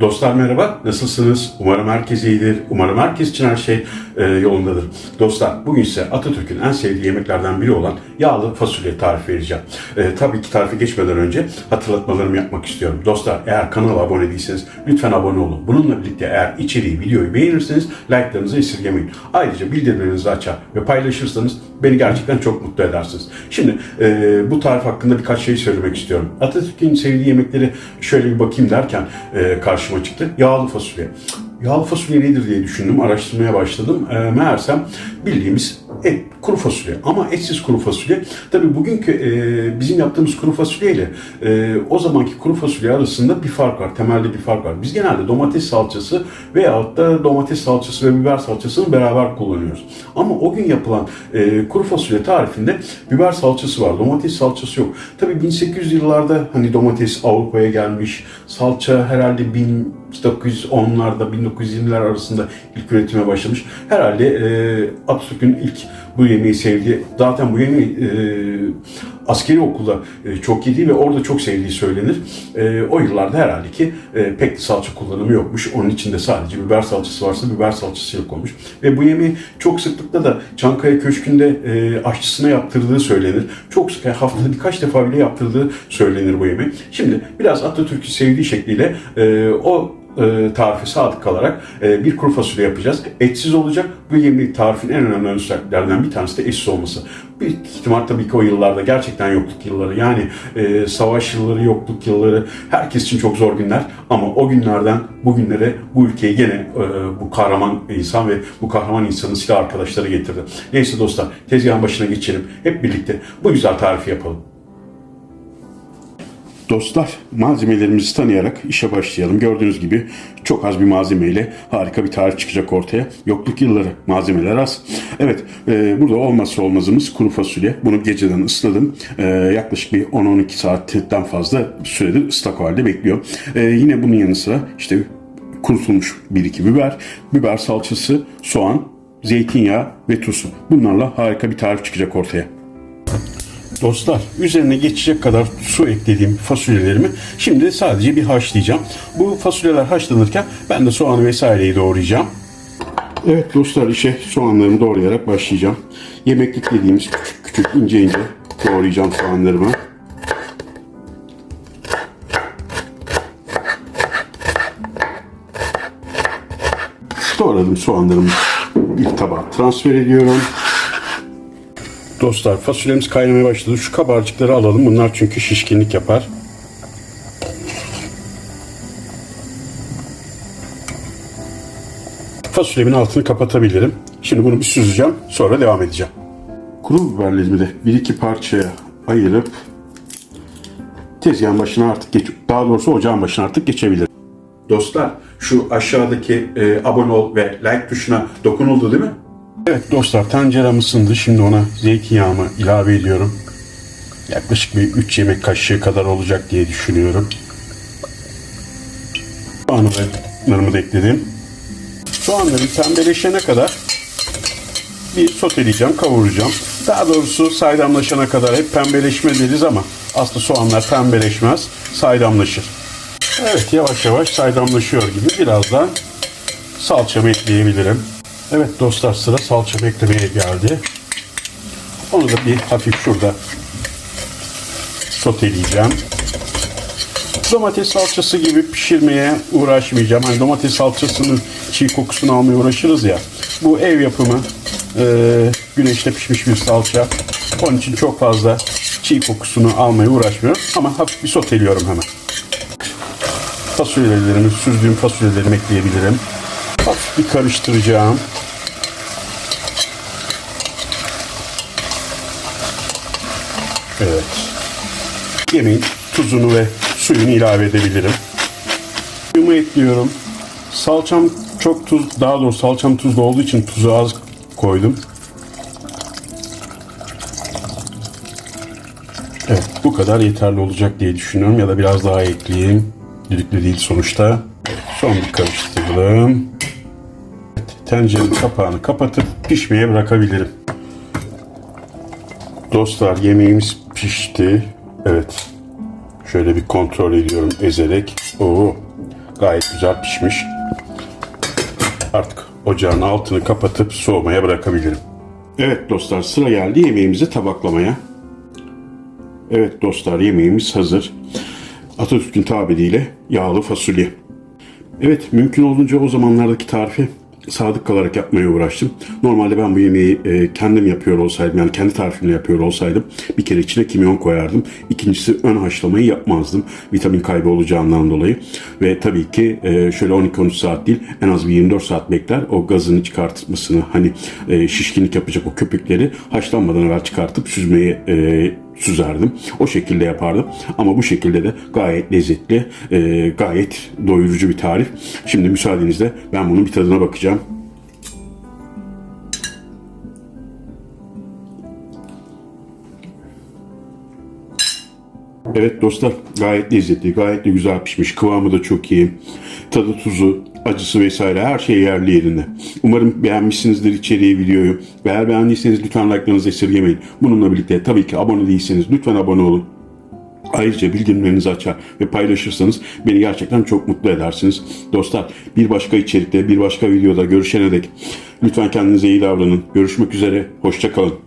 Dostlar merhaba, nasılsınız? Umarım herkes iyidir. Umarım herkes için her şey e, yolundadır. Dostlar, bugün size Atatürk'ün en sevdiği yemeklerden biri olan yağlı fasulye tarifi vereceğim. E, tabii ki tarife geçmeden önce hatırlatmalarımı yapmak istiyorum. Dostlar, eğer kanala abone değilseniz lütfen abone olun. Bununla birlikte eğer içeriği, videoyu beğenirseniz like'larınızı esirgemeyin. Ayrıca bildirimlerinizi açar ve paylaşırsanız beni gerçekten çok mutlu edersiniz. Şimdi e, bu tarif hakkında birkaç şey söylemek istiyorum. Atatürk'ün sevdiği yemekleri şöyle bir bakayım derken e, karşıma çıktı. Yağlı fasulye. Yağlı fasulye nedir diye düşündüm, araştırmaya başladım. E, meğersem bildiğimiz et, kuru fasulye ama etsiz kuru fasulye. Tabii bugünkü e, bizim yaptığımız kuru fasulye ile e, o zamanki kuru fasulye arasında bir fark var, temelde bir fark var. Biz genelde domates salçası veyahut da domates salçası ve biber salçasını beraber kullanıyoruz. Ama o gün yapılan e, kuru fasulye tarifinde biber salçası var, domates salçası yok. Tabii 1800 yıllarda hani domates Avrupa'ya gelmiş, salça herhalde 1910'larda 1920'ler arasında ilk üretime başlamış. Herhalde e, Atatürk'ün ilk bu yemeği sevdiği, zaten bu yemeği e, askeri okulda e, çok yediği ve orada çok sevdiği söylenir. E, o yıllarda herhalde ki e, pek salça kullanımı yokmuş. Onun içinde sadece biber salçası varsa biber salçası yok olmuş. Ve bu yemeği çok sıklıkla da Çankaya Köşkü'nde e, aşçısına yaptırdığı söylenir. Çok sık yani haftada birkaç defa bile yaptırdığı söylenir bu yemeği. Şimdi biraz Atatürk'ü sevdiği şekliyle e, o e, tarife sadık kalarak e, bir kuru fasulye yapacağız. Etsiz olacak. Bu yemeği tarifin en önemli özelliklerinden bir tanesi de etsiz olması. Bir ihtimal tabii ki o yıllarda gerçekten yokluk yılları yani e, savaş yılları, yokluk yılları herkes için çok zor günler ama o günlerden bugünlere bu ülkeyi gene e, bu kahraman insan ve bu kahraman insanın silah arkadaşları getirdi. Neyse dostlar tezgahın başına geçelim. Hep birlikte bu güzel tarifi yapalım. Dostlar malzemelerimizi tanıyarak işe başlayalım. Gördüğünüz gibi çok az bir malzemeyle harika bir tarif çıkacak ortaya. Yokluk yılları malzemeler az. Evet e, burada olmazsa olmazımız kuru fasulye. Bunu geceden ısladım. E, yaklaşık bir 10-12 saatten fazla süredir ıslak halde bekliyor. E, yine bunun yanı sıra işte kurutulmuş bir iki biber, biber salçası, soğan, zeytinyağı ve tuz. Bunlarla harika bir tarif çıkacak ortaya. Dostlar üzerine geçecek kadar su eklediğim fasulyelerimi şimdi sadece bir haşlayacağım. Bu fasulyeler haşlanırken ben de soğanı vesaireyi doğrayacağım. Evet dostlar işe soğanlarımı doğrayarak başlayacağım. Yemeklik dediğimiz küçük küçük ince ince doğrayacağım soğanlarımı. Doğradım soğanlarımı bir tabağa transfer ediyorum. Dostlar fasulyemiz kaynamaya başladı. Şu kabarcıkları alalım. Bunlar çünkü şişkinlik yapar. Fasulyemin altını kapatabilirim. Şimdi bunu bir süzeceğim. Sonra devam edeceğim. Kuru biberlerimi de bir iki parçaya ayırıp tezgahın başına artık geç, daha doğrusu ocağın başına artık geçebilirim. Dostlar şu aşağıdaki e, abone ol ve like tuşuna dokunuldu değil mi? Evet dostlar tencerem ısındı. Şimdi ona zeytinyağımı ilave ediyorum. Yaklaşık bir 3 yemek kaşığı kadar olacak diye düşünüyorum. Soğanlarımı da ekledim. Soğanların pembeleşene kadar bir soteleyeceğim, kavuracağım. Daha doğrusu saydamlaşana kadar hep pembeleşme deriz ama aslında soğanlar pembeleşmez, saydamlaşır. Evet yavaş yavaş saydamlaşıyor gibi. Birazdan salçamı ekleyebilirim. Evet dostlar sıra salça beklemeye geldi. Onu da bir hafif şurada soteleyeceğim. Domates salçası gibi pişirmeye uğraşmayacağım. Hani domates salçasının çiğ kokusunu almaya uğraşırız ya. Bu ev yapımı e, güneşte pişmiş bir salça. Onun için çok fazla çiğ kokusunu almaya uğraşmıyorum. Ama hafif bir soteliyorum hemen. Fasulyelerimi, süzdüğüm fasulyelerimi ekleyebilirim. Hafif bir karıştıracağım. Evet. Yemeğin tuzunu ve suyunu ilave edebilirim. Suyumu ekliyorum. Salçam çok tuz, daha doğrusu salçam tuzlu olduğu için tuzu az koydum. Evet, bu kadar yeterli olacak diye düşünüyorum ya da biraz daha ekleyeyim. Düdüklü değil sonuçta. Son bir karıştıralım. Tencerenin kapağını kapatıp pişmeye bırakabilirim. Dostlar yemeğimiz pişti. Evet. Şöyle bir kontrol ediyorum ezerek. Oo. gayet güzel pişmiş. Artık ocağın altını kapatıp soğumaya bırakabilirim. Evet dostlar sıra geldi yemeğimizi tabaklamaya. Evet dostlar yemeğimiz hazır. Atatürk'ün tabiriyle yağlı fasulye. Evet mümkün olduğunca o zamanlardaki tarifi sadık kalarak yapmaya uğraştım. Normalde ben bu yemeği e, kendim yapıyor olsaydım yani kendi tarifimle yapıyor olsaydım bir kere içine kimyon koyardım. İkincisi ön haşlamayı yapmazdım. Vitamin kaybı olacağından dolayı. Ve tabii ki e, şöyle 12-13 saat değil en az bir 24 saat bekler. O gazını çıkartmasını hani e, şişkinlik yapacak o köpükleri haşlanmadan evvel çıkartıp süzmeye e, süzerdim. O şekilde yapardım. Ama bu şekilde de gayet lezzetli, e, gayet doyurucu bir tarif. Şimdi müsaadenizle ben bunun bir tadına bakacağım. Evet dostlar gayet lezzetli, gayet de güzel pişmiş. Kıvamı da çok iyi. Tadı, tuzu, acısı vesaire her şey yerli yerinde. Umarım beğenmişsinizdir içeriği, videoyu. Eğer beğendiyseniz lütfen like'larınızı esirgemeyin. Bununla birlikte tabii ki abone değilseniz lütfen abone olun. Ayrıca bildirimlerinizi açar ve paylaşırsanız beni gerçekten çok mutlu edersiniz. Dostlar bir başka içerikte, bir başka videoda görüşene dek lütfen kendinize iyi davranın. Görüşmek üzere, hoşçakalın.